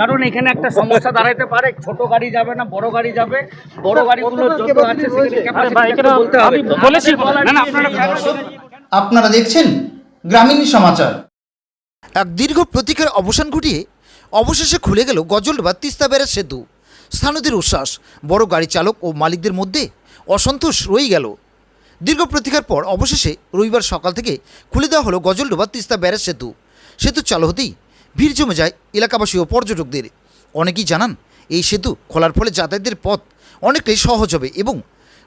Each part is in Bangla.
কারণ এখানে একটা সমস্যা দাঁড়াইতে পারে ছোট গাড়ি যাবে না বড় গাড়ি যাবে বড় গাড়িগুলো যত আছে সেখানে capacity টাকে বলতে হবে। বলেছি না না আপনারা আপনারা দেখছেন গ্রামীণ সমাচার। এক দীর্ঘ প্রতীক্ষার অবসান ঘটিয়ে অবশেষে খুলে গেল গজলডোবা তিস্তা ব্যারেজ সেতু। স্থানীয়দের উচ্ছ্বাস বড় গাড়ি চালক ও মালিকদের মধ্যে অসন্তোষ রয়ে গেল। দীর্ঘ প্রতীক্ষার পর অবশেষে রবিবার সকাল থেকে খুলে দেওয়া হলো গজলডোবা তিস্তা ব্যারেজ সেতু। সেতু চালু হতেই ভিড় জমে যায় এলাকাবাসী ও পর্যটকদের। অনেকেই জানান, এই সেতু খোলার ফলে যাতায়াতের পথ অনেকটাই সহজ হবে এবং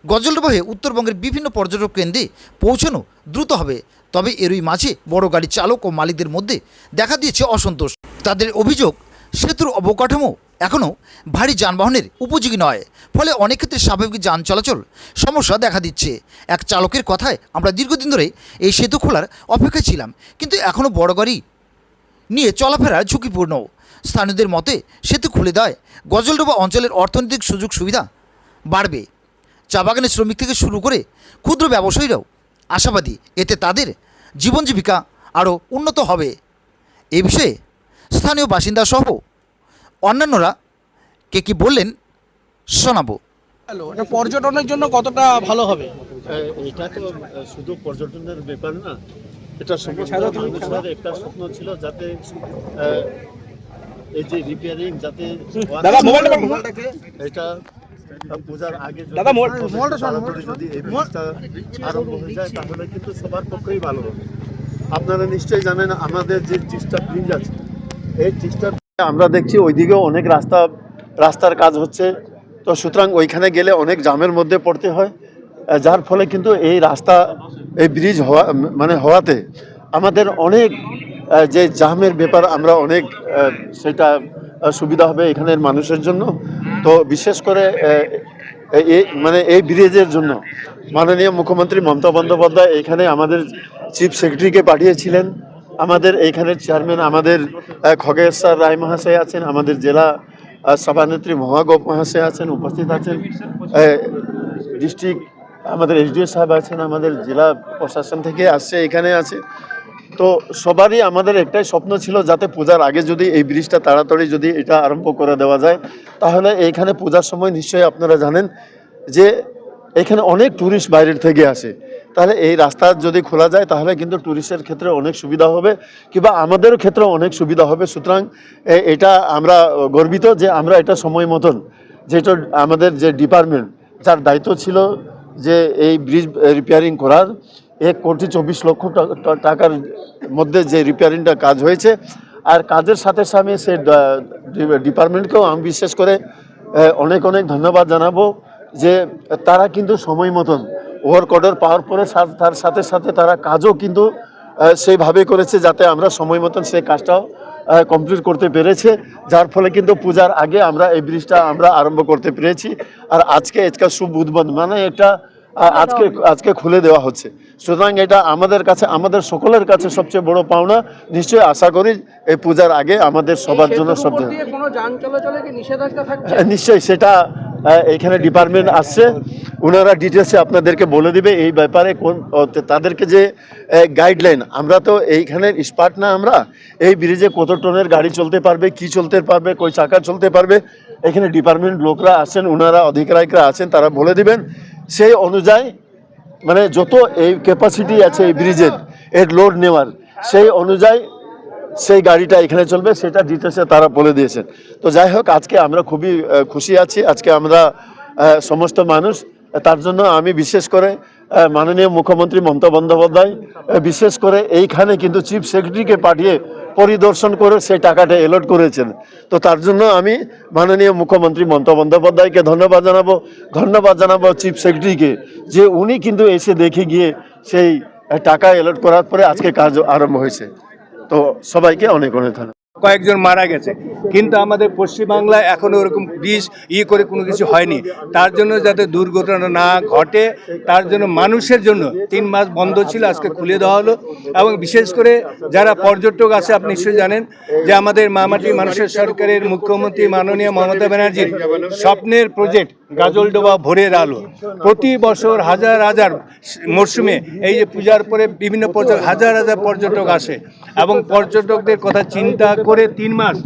গজলডোবা উত্তরবঙ্গের বিভিন্ন পর্যটক কেন্দ্রে পৌঁছানো দ্রুত হবে। তবে এরই মাঝে বড় গাড়ি চালক ও মালিকদের মধ্যে দেখা দিয়েছে অসন্তোষ। তাদের অভিযোগ, সেতুর অবকাঠামো এখনও ভারী যানবাহনের উপযোগী নয়। ফলে অনেক ক্ষেত্রে স্বাভাবিক যান চলাচল সমস্যা দেখা দিচ্ছে। এক চালকের কথায় আমরা দীর্ঘদিন ধরে এই সেতু খোলার অপেক্ষায় ছিলাম, কিন্তু এখনও বড় গাড়ি নিয়ে চলাফেরা ঝুঁকিপূর্ণ। স্থানীয়দের মতে সেতু খুলে দেয় গজলডোবা অঞ্চলের অর্থনৈতিক সুযোগ সুবিধা বাড়বে। চা বাগানের শ্রমিক থেকে শুরু করে ক্ষুদ্র ব্যবসায়ীরাও আশাবাদী এতে তাদের জীবন জীবিকা আরও উন্নত হবে। এ বিষয়ে স্থানীয় বাসিন্দা সহ অন্যান্যরা কে কি বললেন শোনাবো। ভালো এটা পর্যটনের জন্য কতটা ভালো হবে? এটা তো শুধু পর্যটনের ব্যাপার না এটা একটা স্বপ্ন ছিল যাতে এই যে রিপেয়ারিং যাতে দাদা, মোবাইলটা এটা পূজার আগে দাদা, মোবাইল- খুব তাড়াতাড়ি যদি এই ব্যবস্থা আরম্ভ হয়ে যায় তাহলে কিন্তু সবার পক্ষেই ভালো হবে। আপনারা নিশ্চয়ই জানেন আমাদের যে তিস্তা ব্রিজ আছে এই তিস্তা আমরা দেখছি ওইদিকেও অনেক রাস্তা রাস্তার কাজ হচ্ছে। তো সুতরাং ওইখানে গেলে অনেক জামের মধ্যে পড়তে হয়। যার ফলে কিন্তু এই রাস্তা এই ব্রিজ হওয়া মানে হওয়াতে আমাদের অনেক যে জামের ব্যাপার, আমরা অনেক সেটা সুবিধা হবে এখানের মানুষের জন্য। তো বিশেষ করে মানে এই ব্রিজের জন্য মাননীয় মুখ্যমন্ত্রী মমতা বন্দ্যোপাধ্যায় এখানে আমাদের চিফ সেক্রেটারিকে পাঠিয়েছিলেন। আমাদের এইখানের চেয়ারম্যান আমাদের খগেশ্বর রায় মহাশয় আছেন, আমাদের জেলা সভানেত্রী মহাগোপ মহাশয় আছেন, উপস্থিত আছেন। ডিস্ট্রিক্ট আমাদের এসডিও সাহেব আছেন, আমাদের জেলা প্রশাসন থেকে আসছে, এখানে আছে। তো সবারই আমাদের একটাই স্বপ্ন ছিল যাতে পূজার আগে যদি এই ব্রিজটা তাড়াতাড়ি যদি এটা আরম্ভ করে দেওয়া যায়, তাহলে এইখানে পূজার সময় নিশ্চয়ই আপনারা জানেন যে এখানে অনেক ট্যুরিস্ট বাইরের থেকে আসে। তাহলে এই রাস্তা যদি খোলা যায়, তাহলে কিন্তু ট্যুরিস্টের ক্ষেত্রে অনেক সুবিধা হবে, কিংবা আমাদেরও ক্ষেত্রে অনেক সুবিধা হবে। সুতরাং এটা আমরা গর্বিত যে আমরা এটা সময় মতন, যেটা আমাদের যে ডিপার্টমেন্ট যার দায়িত্ব ছিল যে এই ব্রিজ রিপেয়ারিং করার এক কোটি চব্বিশ লক্ষ টাকার মধ্যে যে রিপেয়ারিংটা কাজ হয়েছে। আর কাজের সাথে সাথে সে ডিপার্টমেন্টকেও আমি বিশেষ করে অনেক অনেক ধন্যবাদ জানাব যে তারা কিন্তু সময় মতন ওভার অর্ডার পাওয়ার পরে তার সাথে সাথে তারা কাজও কিন্তু সেইভাবে করেছে যাতে আমরা সময় মতন সেই কাজটাও কমপ্লিট করতে পেরেছে। যার ফলে কিন্তু পূজার আগে আমরা এই ব্রিজটা আমরা আরম্ভ করতে পেরেছি। আর আজকে এটা শুভ উদ্বোধন মানে এটা আজকে আজকে খুলে দেওয়া হচ্ছে। সুতরাং এটা আমাদের কাছে আমাদের সকলের কাছে সবচেয়ে বড় পাওনা। নিশ্চয়ই আশা করি এই পূজার আগে আমাদের সবার জন্য সব নিশ্চয়ই সেটা এখানে ডিপার্টমেন্ট আসছে। ওনারা ডিটেলসে আপনাদেরকে বলে দিবে এই ব্যাপারে কোন তাদেরকে যে গাইডলাইন আমরা তো এইখানের স্পার্ট না আমরা, এই ব্রিজে কত টনের গাড়ি চলতে পারবে, কি চলতে পারবে, কই চাকা চলতে পারবে, এখানে ডিপার্টমেন্ট লোকরা আছেন ওনারা অধিকারিকরা আছেন, তারা বলে দিবেন। সেই অনুযায়ী মানে যত এই ক্যাপাসিটি আছে এই ব্রিজের এর লোড নেওয়ার, সেই অনুযায়ী সেই গাড়িটা এখানে চলবে, সেটা ডিটেলসে তারা বলে দিয়েছেন। তো যাই হোক, আজকে আমরা খুবই খুশি আছি। আজকে আমরা সমস্ত মানুষ, তার জন্য আমি বিশেষ করে মাননীয় মুখ্যমন্ত্রী মমতা বন্দ্যোপাধ্যায় বিশেষ করে এইখানে কিন্তু চিফ সেক্রেটারিকে পাঠিয়ে পরিদর্শন করে সেই টাকাটা এলট করেছেন। তো তার জন্য আমি মাননীয় মুখ্যমন্ত্রী মমতা বন্দ্যোপাধ্যায়কে ধন্যবাদ জানাব। ধন্যবাদ জানাব চিফ সেক্রেটারিকে যে উনি কিন্তু এসে দেখে গিয়ে সেই টাকা এলট করার পরে আজকে কাজ আরম্ভ হয়েছে। তো সবাইকে অনেক অনেক ধন্যবাদ। কয়েকজন মারা গেছে, কিন্তু আমাদের পশ্চিমবাংলায় এখনও ওরকম ব্রিজ ইয়ে করে কোনো কিছু হয়নি। তার জন্য যাতে দুর্ঘটনা না ঘটে, তার জন্য মানুষের জন্য তিন মাস বন্ধ ছিল, আজকে খুলে দেওয়া হলো। এবং বিশেষ করে যারা পর্যটক আছে, আপনি নিশ্চয়ই জানেন যে আমাদের মামাটি মানুষের সরকারের মুখ্যমন্ত্রী মাননীয় মমতা ব্যানার্জির স্বপ্নের প্রজেক্ট গাজলডোবা ভোরের আলো। প্রতি বছর হাজার হাজার মরশুমে এই যে পূজার পরে বিভিন্ন পর্যটক, হাজার হাজার পর্যটক আসে এবং পর্যটকদের কথা চিন্তা করে তিন মাস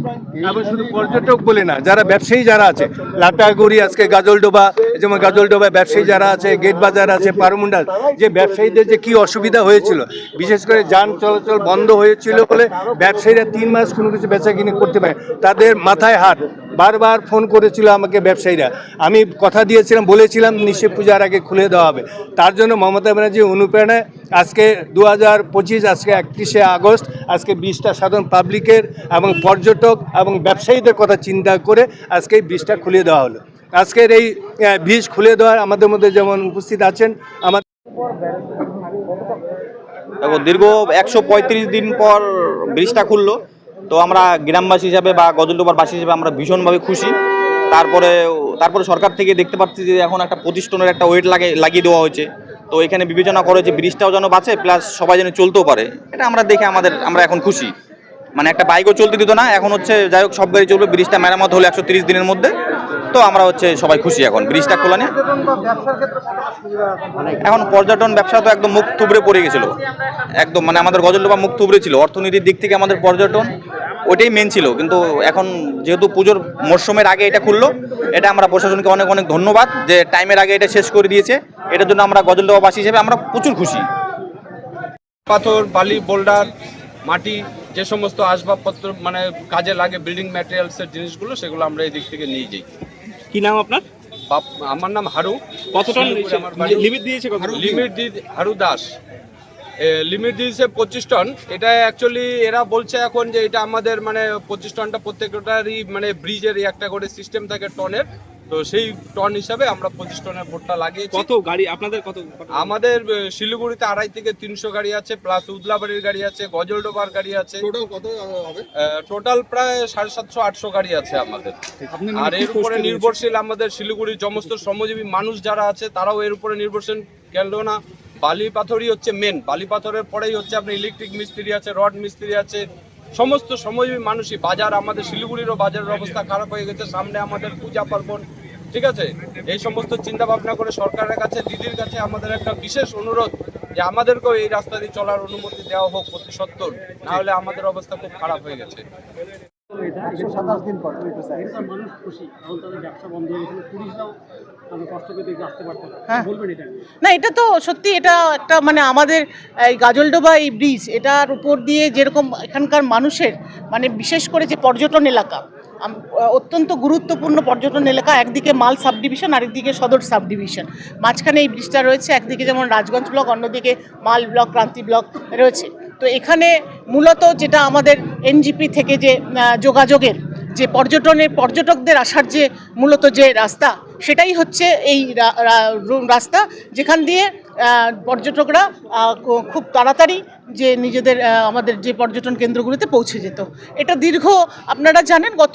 এবং শুধু পর্যটক বলে না, যারা ব্যবসায়ী যারা আছে, লাটাগুড়ি আজকে গাজলডোবা যেমন গাজলডোবায় ব্যবসায়ী যারা আছে, গেট বাজার আছে, পারমুন্ডাল, যে ব্যবসায়ীদের যে কি অসুবিধা হয়েছিল, বিশেষ করে যান চলাচল বন্ধ হয়েছিল বলে ব্যবসায়ীরা তিন মাস কোনো কিছু বেচা কিনে করতে পারে, তাদের মাথায় হাত। বারবার ফোন করেছিল আমাকে ব্যবসায়ীরা। আমি কথা দিয়েছিলাম, বলেছিলাম নিশ্চয় পূজার আগে খুলে দেওয়া হবে। তার জন্য মমতা ব্যানার্জি অনুপ্রেরণায় আজকে দু হাজার পঁচিশ, আজকে একত্রিশে আগস্ট, আজকে বিশটা সাধারণ পাবলিকের এবং পর্যটক এবং ব্যবসায়ীদের কথা চিন্তা করে আজকে এই বীজটা খুলে দেওয়া হলো। আজকের এই বীজ খুলে দেওয়ার আমাদের মধ্যে যেমন উপস্থিত আছেন আমার দীর্ঘ একশো পঁয়ত্রিশ দিন পর ব্রিজটা খুললো। তো আমরা গ্রামবাসী হিসাবে বা গজলডোবার বাসী হিসাবে আমরা ভীষণভাবে খুশি। তারপরে তারপরে সরকার থেকে দেখতে পাচ্ছি যে এখন একটা প্রতিষ্ঠানের একটা ওয়েট লাগে, লাগিয়ে দেওয়া হয়েছে। তো এখানে বিবেচনা করে যে ব্রিজটাও যেন বাঁচে, প্লাস সবাই যেন চলতেও পারে। এটা আমরা দেখে আমাদের, আমরা এখন খুশি। মানে একটা বাইকও চলতে দিত না, এখন হচ্ছে যাই হোক সব গাড়ি চলবে, ব্রিজটা মেরামত হলে একশো দিনের মধ্যে। তো আমরা হচ্ছে সবাই খুশি এখন। ব্রিজটা খোলা নিয়ে এখন পর্যটন ব্যবসা তো একদম মুখ থুবড়ে পড়ে গেছিল। একদম মানে আমাদের গজলডোবা মুখ থুবড়ে ছিল। অর্থনীতির দিক থেকে আমাদের পর্যটন ওইটাই মেন ছিল। কিন্তু এখন যেহেতু পুজোর মরশুমের আগে এটা খুললো, এটা আমরা প্রশাসনকে অনেক অনেক ধন্যবাদ যে টাইমের আগে এটা শেষ করে দিয়েছে। এটার জন্য আমরা গজলডোবাবাসী হিসেবে আমরা প্রচুর খুশি। পাথর, বালি, বোল্ডার, মাটি, যে সমস্ত আসবাবপত্র মানে কাজে লাগে বিল্ডিং ম্যাটেরিয়ালসের জিনিসগুলো, সেগুলো আমরা এই দিক থেকে নিয়ে যাই। কি নাম আপনার? আমার নাম হারু। কত টন। লিমিট দিয়েছে লিমিট দিয়ে হারু দাস। লিমিট দিয়েছে পঁচিশ টন। এটা অ্যাকচুয়ালি এরা বলছে এখন যে এটা আমাদের মানে পঁচিশ টনটা প্রত্যেকটারই মানে ব্রিজের একটা করে সিস্টেম থাকে টনের। তো সেই টন হিসাবে আমরা পঁচিশ টনের বোর্ডটা লাগিয়েছি। কত গাড়ি? আপনাদের কত আমাদের শিলিগুড়িতে আড়াই থেকে তিনশো গাড়ি আছে প্লাস উদলাবাড়ির গাড়ি আছে গজলডোবার গাড়ি আছে। টোটাল প্রায় সাড়ে সাতশো আটশো গাড়ি আছে আমাদের। আর এর উপরে নির্ভরশীল আমাদের শিলিগুড়ির সমস্ত শ্রমজীবী মানুষ যারা আছে তারাও এর উপরে নির্ভরশীল। কেননা বালি পাথরই হচ্ছে মেন বালি পাথরের পরেই হচ্ছে আপনার ইলেকট্রিক মিস্ত্রি আছে রড মিস্ত্রি আছে। সমস্ত শ্রমজীবী মানুষই বাজার আমাদের শিলিগুড়িরও বাজারের অবস্থা খারাপ হয়ে গেছে। সামনে আমাদের পূজা পার্বণ ঠিক আছে? এই সমস্ত চিন্তা ভাবনা করে সরকারের কাছে দিদির কাছে আমাদের একটা বিশেষ অনুরোধ যে আমাদেরকেও এই রাস্তা দিয়ে চলার অনুমতি দেওয়া হোক প্রতি সত্তর না হলে আমাদের অবস্থা খুব খারাপ হয়ে গেছে। না। এটা তো সত্যি এটা একটা মানে আমাদের এই গাজলডোবা এই ব্রিজ এটার উপর দিয়ে যেরকম এখানকার মানুষের মানে বিশেষ করে যে পর্যটন এলাকা অত্যন্ত গুরুত্বপূর্ণ পর্যটন এলাকা, একদিকে মাল সাব ডিভিশন আরেকদিকে সদর সাব ডিভিশন মাঝখানে এই ব্রিজটা রয়েছে, একদিকে যেমন রাজগঞ্জ ব্লক, অন্যদিকে মাল ব্লক, ক্রান্তি ব্লক রয়েছে। তো এখানে মূলত যেটা আমাদের এনজিপি থেকে যে যোগাযোগের, যে পর্যটনের, পর্যটকদের আসার যে মূলত যে রাস্তা, সেটাই হচ্ছে এই রাস্তা, যেখান দিয়ে পর্যটকরা খুব তাড়াতাড়ি যে নিজেদের আমাদের যে পর্যটন কেন্দ্রগুলিতে পৌঁছে যেত। এটা দীর্ঘ, আপনারা জানেন, গত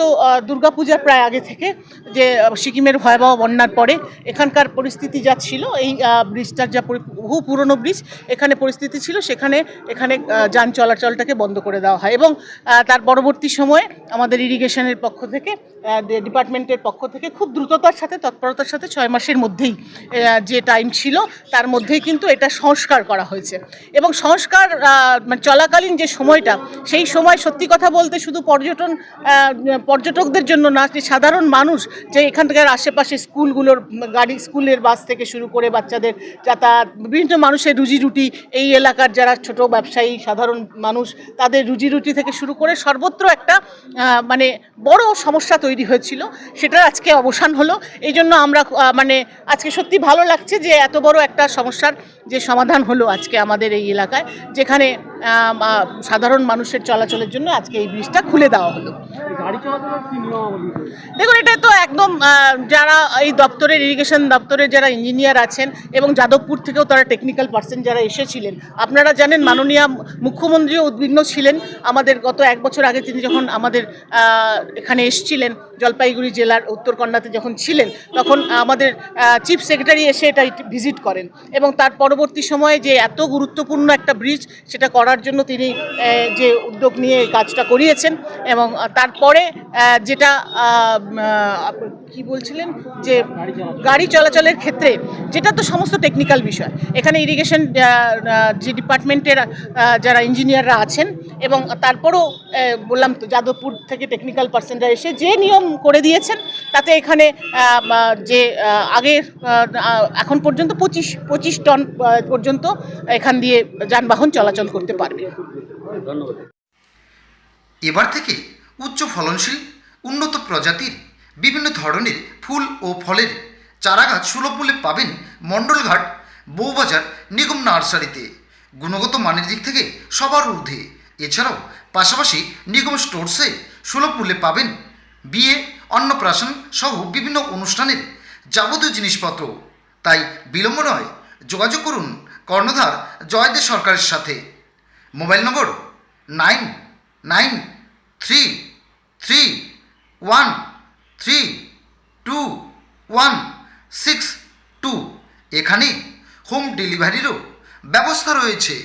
দুর্গাপূজার প্রায় আগে থেকে যে সিকিমের ভয়াবহ বন্যার পরে এখানকার পরিস্থিতি যা ছিল, এই ব্রিজটার যা বহু পুরনো ব্রিজ, এখানে পরিস্থিতি ছিল, সেখানে, এখানে যান চলাচলটাকে বন্ধ করে দেওয়া হয় এবং তার পরবর্তী সময়ে আমাদের ইরিগেশনের পক্ষ থেকে ডিপার্টমেন্টের পক্ষ থেকে খুব দ্রুততার সাথে, তৎপরতার সাথে ছয় মাসের মধ্যেই যে টাইম ছিল, তার মধ্যেই কিন্তু এটা সংস্কার করা হয়েছে। এবং সংস্কার মানে চলাকালীন যে সময়টা, সেই সময় সত্যি কথা বলতে শুধু পর্যটন পর্যটকদের জন্য না, যে সাধারণ মানুষ যে এখানকার আশেপাশে স্কুলগুলোর, গাড়ি, স্কুলের বাস থেকে শুরু করে বাচ্চাদের যাতায়াত, বিভিন্ন মানুষের রুজি রুটি এই এলাকার যারা ছোট ব্যবসায়ী, সাধারণ মানুষ, তাদের রুজি রুটি থেকে শুরু করে সর্বত্র একটা মানে বড় সমস্যা তৈরি হয়েছিল। সেটার আজকে অবসান হলো। এই জন্য আমরা মানে আজকে সত্যি ভালো লাগছে যে এত বড় একটা সমস্যার যে সমাধান হলো আজকে আমাদের এই এলাকায়, যেখানে আম, আহ, সাধারণ মানুষের চলাচলের জন্য আজকে এই ব্রিজটা খুলে দেওয়া হলো। দেখুন এটা তো একদম যারা এই দপ্তরের ইরিগেশন দপ্তরের যারা ইঞ্জিনিয়ার আছেন এবং যাদবপুর থেকেও তারা টেকনিক্যাল পার্সন যারা এসেছিলেন আপনারা জানেন মাননীয় মুখ্যমন্ত্রীও উদ্বিগ্ন ছিলেন। আমাদের গত এক বছর আগে তিনি যখন আমাদের এখানে এসেছিলেন জলপাইগুড়ি জেলার উত্তরকন্যাতে যখন ছিলেন তখন আমাদের চিফ সেক্রেটারি এসে এটা ভিজিট করেন। এবং তার পরবর্তী সময়ে যে এত গুরুত্বপূর্ণ একটা ব্রিজ সেটা করার করার জন্য তিনি যে উদ্যোগ নিয়ে কাজটা করিয়েছেন এবং তারপরে যেটা কি বলছিলেন? যে গাড়ি চলাচলের ক্ষেত্রে যেটা তো সমস্ত টেকনিক্যাল বিষয়। এখানে ইরিগেশন যে ডিপার্টমেন্টের যারা ইঞ্জিনিয়াররা আছেন এবং তারপরও বললাম তো যাদবপুর থেকে টেকনিক্যাল পার্সনরা এসে যে নিয়ম করে দিয়েছেন, তাতে এখানে যে আগের এখন পর্যন্ত পঁচিশ পঁচিশ টন পর্যন্ত এখান দিয়ে যানবাহন চলাচল করতে পারবে। এবার থেকে উচ্চ ফলনশীল উন্নত প্রজাতির বিভিন্ন ধরনের ফুল ও ফলের চারাগাছ সুলভ মূল্যে পাবেন মণ্ডলঘাট বউবাজার নিগম নার্সারিতে। গুণগত মানের দিক থেকে সবার ঊর্ধ্বে। এছাড়াও পাশাপাশি নিগম স্টোরসে সুলভ মূল্যে পাবেন বিয়ে অন্নপ্রাশন সহ বিভিন্ন অনুষ্ঠানের যাবতীয় জিনিসপত্র। তাই বিলম্ব নয় যোগাযোগ করুন কর্ণধার জয়দেব সরকারের সাথে। Mobile number nine nine, three three, one, three, two, one, six, two. এখানে হোম ডেলিভারিরও ব্যবস্থা রয়েছে।